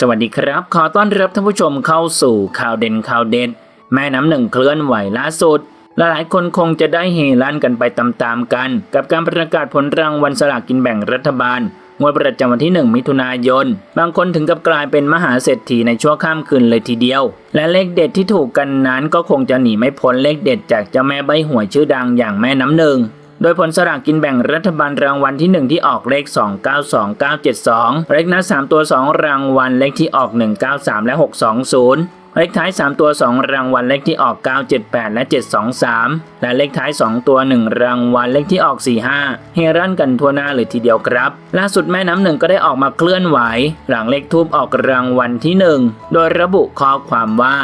สวัสดีครับ ขอต้อนรับท่านผู้ชมเข้าสู่ข่าวเด่นข่าวเด็ด แม่น้ำหนึ่งเคลื่อนไหวล่าสุดหลายคนคงจะได้เฮลั่นกันไปตามๆกัน กับการประกาศผลรางวัลสลากกินแบ่งรัฐบาลงวดประจำวันที่ 1 มิถุนายน บางคนถึงกับกลายเป็นมหาเศรษฐีในชั่วข้ามคืนเลยทีเดียว และเลขเด็ดที่ถูกกันนั้นก็คงจะหนีไม่พ้นเลขเด็ดจากเจ้าแม่ใบหวยชื่อดังอย่างแม่น้ำหนึ่ง โดยผลสลากกินแบ่งรัฐบาลรางวัลที่ 1 ที่ออกเลข 292972 เลขหน้า 3 ตัว 2 รางวัลเลขที่ออก 193 และ 620เลขท้าย 3 ตัว 2 รางวัลเลขที่ออก 978 และ 723 และเลขท้าย 2 ตัว 1 รางวัลเลขที่ออก 45 เฮรันกันทั่วหน้าเลยทีเดียวครับ ล่าสุดแม่น้ำหนึ่งก็ได้ออกมาเคลื่อนไหว หลังเลขทูบออกรางวัลที่ 1 โดยระบุข้อความว่า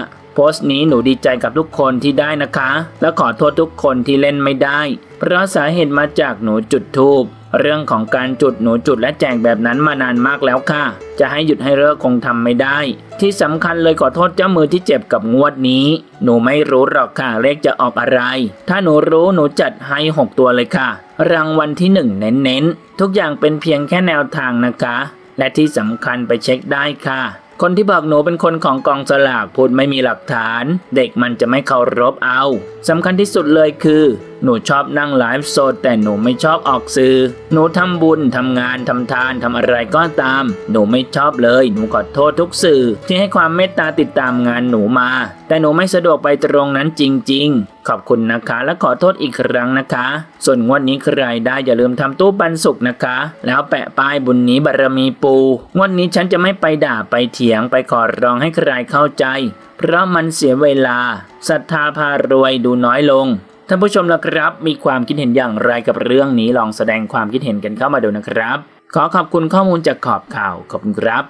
สต์นี้หนูดีใจกับทุกคนที่ได้นะคะ และขอโทษทุกคนที่เล่นไม่ได้ เพราะสาเหตุมาจากหนูจุดทูบเรื่องของการจุดหนูจุดและแจกแบบนั้นมานานมากแล้วค่ะ จะให้หยุดให้เลิกคงทำไม่ได้ ที่สำคัญเลยขอโทษเจ้ามือที่เจ็บกับงวดนี้ หนูไม่รู้หรอกค่ะเลขจะออกอะไร ถ้าหนูรู้หนูจัดให้ 6 ตัวเลยค่ะ รางวัลที่ 1 เน้นๆ ทุกอย่างเป็นเพียงแค่แนวทางนะคะ และที่สำคัญไปเช็คได้ค่ะ คนที่บอกหนูเป็นคนของกองสลากพูดไม่มีหลักฐาน เด็กมันจะไม่เคารพเอาสำคัญที่สุดเลยคือ หนูชอบนั่งไลฟ์สดแต่หนูไม่ชอบออกสื่อ หนูทำบุญทำงานทำทานทำอะไรก็ตาม หนูไม่ชอบเลย หนูขอโทษทุกสื่อ ที่ให้ความเมตตาติดตามงานหนูมา แต่หนูไม่สะดวกไปตรงนั้นจริง ๆ ขอบคุณนะคะ และขอโทษอีกครั้งนะคะ ส่วนงวดนี้ใครได้อย่าลืมทำตู้ปันสุกนะคะ แล้วแปะป้ายบุญนี้บารมีปูงวดนี้ฉันจะไม่ไปด่าไปเถียงไปขอร้องให้ใครเข้าใจ เพราะมันเสียเวลาศรัทธาพารวยดูน้อยลง ท่านผู้ชมล่ะครับ มีความคิดเห็นอย่างไรกับเรื่องนี้ลองแสดงความคิดเห็นกันเข้ามาดูนะครับ ขอขอบคุณข้อมูลจากขอบข่าวขอบคุณครับ